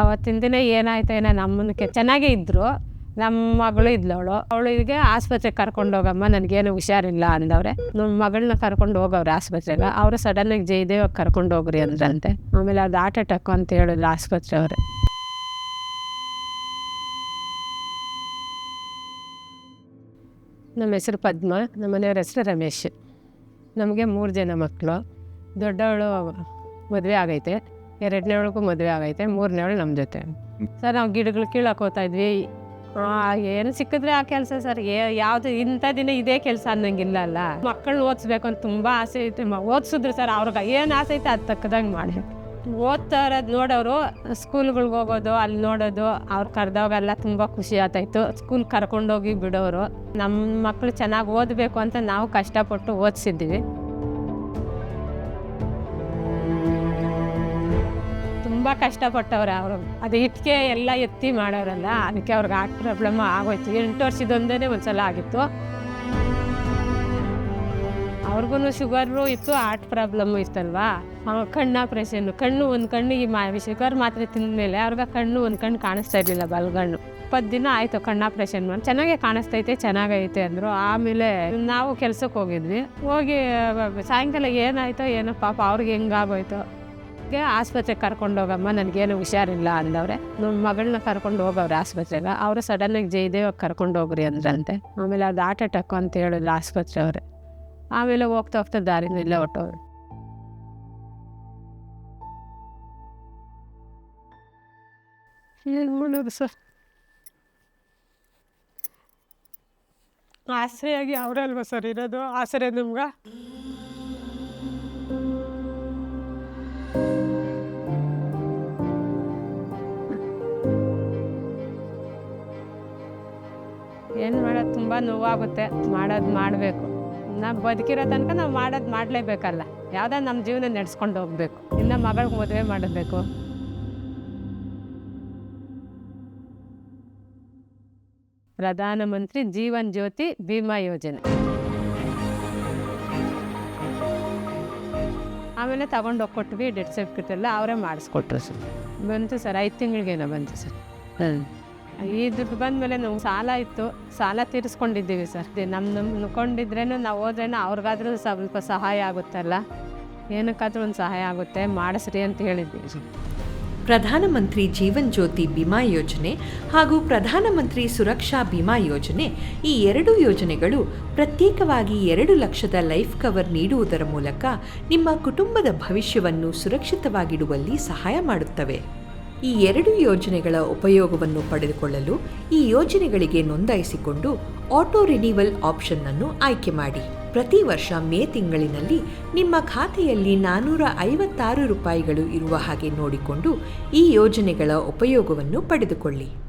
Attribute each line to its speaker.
Speaker 1: ಅವತ್ತಿನ ದಿನ ಏನಾಯ್ತು ಏನೋ ನಮ್ಮನ್ನ ಕೆ ಚೆನ್ನಾಗೇ ಇದ್ದರು ನಮ್ಮ ಮಗಳು ಇದ್ಲವಳು. ಅವಳಿಗೆ ಆಸ್ಪತ್ರೆಗೆ ಕರ್ಕೊಂಡು ಹೋಗಮ್ಮ, ನನಗೇನು ಹುಷಾರಿಲ್ಲ ಅಂದವ್ರೆ. ನಮ್ಮ ಮಗಳನ್ನ ಕರ್ಕೊಂಡು ಹೋಗವ್ರೆ ಆಸ್ಪತ್ರೆಗೆ. ಅವರು ಸಡನ್ನಾಗಿ ಜಯದೇವಾಗ ಕರ್ಕೊಂಡು ಹೋಗ್ರಿ ಅಂದ್ರಂತೆ. ಆಮೇಲೆ ಅದು ಹಾರ್ಟ್ ಅಟ್ಯಾಕ್ ಅಂತ ಹೇಳಿದ್ರು ಆಸ್ಪತ್ರೆ ಅವರೇ ನಮ್ಮ ಹೆಸರು ಪದ್ಮ, ನಮ್ಮ ಮನೆಯವ್ರ ಹೆಸರು ರಮೇಶ್. ನಮಗೆ ಮೂರು ಜನ ಮಕ್ಕಳು ದೊಡ್ಡವಳು ಮದುವೆ ಆಗೈತೆ. ಎರಡನೇವಳಿಗೂ ಮದುವೆ ಆಗೈತೆ ಮೂರನೇವಳು ನಮ್ಮ ಜೊತೆ. ಸರ್, ನಾವು ಗಿಡಗಳು ಕೀಳಕ್ಕೆ ಹೋಗ್ತಾ ಇದ್ವಿ ಏನು ಸಿಕ್ಕಿದ್ರೆ ಆ ಕೆಲಸ ಸರ್. ಯಾವುದು ಇಂಥ ದಿನ ಇದೇ ಕೆಲಸ ಅನ್ನಂಗಿಲ್ಲ ಅಲ್ಲ. ಮಕ್ಕಳನ್ನ ಓದಿಸ್ಬೇಕು ಅಂತ ತುಂಬ ಆಸೆ ಐತೆ ಓದಿಸಿದ್ರು ಸರ್, ಅವ್ರಿಗೆ ಏನು ಆಸೆ ಐತೆ ಅದು ತಕ್ಕದಂಗೆ ಮಾಡಿ. ಓದ್ತಾ ಇರೋದು ನೋಡೋರು, ಸ್ಕೂಲ್ಗಳ್ಗೆ ಹೋಗೋದು, ಅಲ್ಲಿ ನೋಡೋದು, ಅವ್ರು ಕರೆದವಾಗೆಲ್ಲ ತುಂಬ ಖುಷಿ ಆಗ್ತಾಯಿತ್ತು ಸ್ಕೂಲ್ ಕರ್ಕೊಂಡೋಗಿ ಬಿಡೋರು. ನಮ್ಮ ಮಕ್ಕಳು ಚೆನ್ನಾಗಿ ಓದಬೇಕು ಅಂತ ನಾವು ಕಷ್ಟಪಟ್ಟು ಓದಿಸಿದ್ವಿ. ತುಂಬ ಕಷ್ಟಪಟ್ಟವ್ರೆ ಅವರು. ಅದು ಇಟ್ಟಿಗೆ ಎಲ್ಲ ಎತ್ತಿ ಮಾಡೋರಲ್ಲ ಅದಕ್ಕೆ ಅವ್ರಿಗೆ ಆ ಪ್ರಾಬ್ಲಮ್ ಆಗೋಯ್ತು. ಎಂಟು ವರ್ಷದೊಂದೇ ಒಂದ್ಸಲ ಆಗಿತ್ತು. ಅವ್ರಿಗೂ ಶುಗರು ಇತ್ತು ಹಾರ್ಟ್ ಪ್ರಾಬ್ಲಮ್ಮು ಇತ್ತಲ್ವಾ? ಕಣ್ಣು ಆಪ್ರೇಷನ್ನು ಕಣ್ಣು ಒಂದು ಕಣ್ಣಿಗೆ ಮಾ ಶುಗರ್ ಮಾತ್ರೆ ತಿಂದಮೇಲೆ ಅವ್ರಿಗೆ ಕಣ್ಣು ಒಂದು ಕಣ್ಣು ಕಾಣಿಸ್ತಾ ಇರಲಿಲ್ಲ ಬಲ್ಗಣ್ಣು. ಇಪ್ಪತ್ತು ದಿನ ಆಯಿತು ಕಣ್ಣು ಆಪ್ರೇಷನ್ ಮಾಡಿ. ಚೆನ್ನಾಗೇ ಕಾಣಿಸ್ತೈತೆ, ಚೆನ್ನಾಗೈತೆ ಅಂದರು. ಆಮೇಲೆ ನಾವು ಕೆಲಸಕ್ಕೆ ಹೋಗಿದ್ವಿ. ಹೋಗಿ, ಸಾಯಂಕಾಲ ಏನಾಯ್ತೋ ಏನೋ ಪಾಪ ಅವ್ರಿಗೆ ಹೆಂಗಾಗೋಯ್ತು. ಗೆ ಆಸ್ಪತ್ರೆಗೆ ಕರ್ಕೊಂಡು ಹೋಗಮ್ಮ, ನನಗೇನು ಹುಷಾರಿಲ್ಲ ಅಂದವ್ರೆ. ನಮ್ಮ ಮಗಳನ್ನ ಕರ್ಕೊಂಡು ಹೋಗವ್ರೆ ಆಸ್ಪತ್ರೆಗೆ. ಅವರು ಸಡನ್ನಾಗಿ ಜಯದೇವಾಗ ಕರ್ಕೊಂಡು ಹೋಗ್ರಿ ಅಂದ್ರಂತೆ. ಆಮೇಲೆ ಅದು ಹಾರ್ಟ್ ಅಟ್ಯಾಕ್ ಅಂತ ಹೇಳಿದ್ರು ಆಸ್ಪತ್ರೆ ಅವರೇ. ಆಮೇಲೆ ಹೋಗ್ತಾ ಹೋಗ್ತಾ ದಾರಿನ ಇಲ್ಲ ಹೊಟ್ಟವ್ರು ಏನು ಮಾಡೋದು ಸರ್? ಆಸರೆಯಾಗಿ ಅವರಲ್ವ ಸರ್ ಇರೋದು? ಆಸರೆ ನಮ್ಗೆ? ಏನು ಮಾಡೋದು ತುಂಬ ನೋವಾಗುತ್ತೆ. ಮಾಡೋದು ಮಾಡಬೇಕು. ನಾವು ಬದುಕಿರೋ ತನಕ ನಾವು ಮಾಡೋದು ಮಾಡಲೇಬೇಕಲ್ಲ. ಯಾವುದೋ ನಮ್ಮ ಜೀವನ ನಡೆಸ್ಕೊಂಡು ಹೋಗ್ಬೇಕು. ಇನ್ನು ಮಗಳಿಗೆ ಮದುವೆ ಮಾಡಬೇಕು. ಪ್ರಧಾನಮಂತ್ರಿ ಜೀವನ್ ಜ್ಯೋತಿ ಭೀಮಾ ಯೋಜನೆ. ಆಮೇಲೆ ತಗೊಂಡೋಗಿ ಕೊಟ್ವಿ ಡೆತ್ ಸರ್ಟಿಫಿಕೇಟ್ ಎಲ್ಲ ಅವರೇ ಮಾಡಿಸ್ಕೊಟ್ರು. ಸರ್. ಬಂತು ಸರ್ ಐದು ತಿಂಗಳಿಗೇನೋ ಬಂತು ಸರ್. ಹ್ಞೂ ಈ ದುಡ್ಡು ಬಂದಮೇಲೆ ನಾವು ಸಾಲ ಇತ್ತು. ಸಾಲ ತೀರಿಸ್ಕೊಂಡಿದ್ದೀವಿ ಸರ್. ನಮ್ಮ ನಂಬ್ಕೊಂಡಿದ್ರೇನು ನಾವು ಹೋದ್ರೇನು ಅವ್ರಿಗಾದ್ರೂ ಸ್ವಲ್ಪ ಸಹಾಯ ಆಗುತ್ತಲ್ಲ. ಏನಕ್ಕಾದ್ರೂ ಒಂದು ಸಹಾಯ ಆಗುತ್ತೆ. ಮಾಡಿಸ್ರಿ ಅಂತ ಹೇಳಿದ್ದೀವಿ
Speaker 2: ಪ್ರಧಾನಮಂತ್ರಿ ಜೀವನ್ ಜ್ಯೋತಿ ಬಿಮಾ ಯೋಜನೆ ಹಾಗೂ ಪ್ರಧಾನಮಂತ್ರಿ ಸುರಕ್ಷಾ ಬಿಮಾ ಯೋಜನೆ ಈ ಎರಡು ಯೋಜನೆಗಳು ಪ್ರತ್ಯೇಕವಾಗಿ ಎರಡು ಲಕ್ಷದ ಲೈಫ್ ಕವರ್ ನೀಡುವುದರ ಮೂಲಕ ನಿಮ್ಮ ಕುಟುಂಬದ ಭವಿಷ್ಯವನ್ನು ಸುರಕ್ಷಿತವಾಗಿಡುವಲ್ಲಿ ಸಹಾಯ ಮಾಡುತ್ತವೆ. ಈ ಎರಡು ಯೋಜನೆಗಳ ಉಪಯೋಗವನ್ನು ಪಡೆದುಕೊಳ್ಳಲು ಈ ಯೋಜನೆಗಳಿಗೆ ನೋಂದಾಯಿಸಿಕೊಂಡು ಆಟೋ ರಿನಿವಲ್ ಆಪ್ಷನ್ ಅನ್ನು ಆಯ್ಕೆ ಮಾಡಿ. ಪ್ರತಿ ವರ್ಷ ಮೇ ತಿಂಗಳಿನಲ್ಲಿ ನಿಮ್ಮ ಖಾತೆಯಲ್ಲಿ ನಾನ್ನೂರ ಐವತ್ತಾರು ರೂಪಾಯಿಗಳು ಇರುವ ಹಾಗೆ ನೋಡಿಕೊಂಡು ಈ ಯೋಜನೆಗಳ ಉಪಯೋಗವನ್ನು ಪಡೆದುಕೊಳ್ಳಿ.